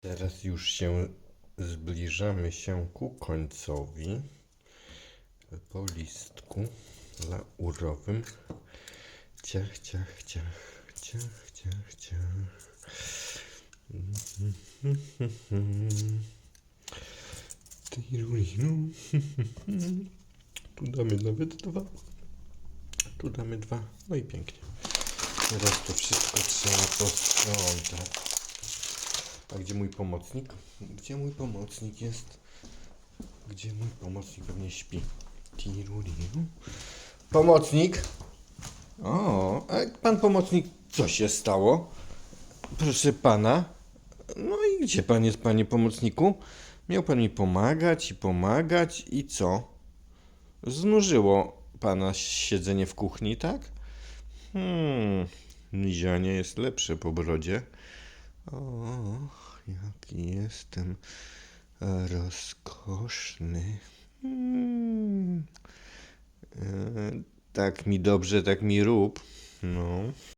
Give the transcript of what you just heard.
Teraz już się zbliżamy się ku końcowi po listku laurowym. Ciach, ciach, ciach, ciach, ciach, ciach. Tu damy nawet dwa. Tu damy dwa. No i pięknie. Teraz to wszystko trzeba posprzątać. A gdzie mój pomocnik? Gdzie mój pomocnik jest? Gdzie mój pomocnik pewnie śpi? Tirulinu. Pomocnik? O, a pan pomocnik, co się stało? Proszę pana. No i gdzie pan jest, panie pomocniku? Miał pan mi pomagać i pomagać i co? Znużyło pana siedzenie w kuchni, tak? Hmm, mizianie jest lepsze po brodzie. O, jaki jestem rozkoszny. Mm. E, tak mi dobrze, tak mi rób. No.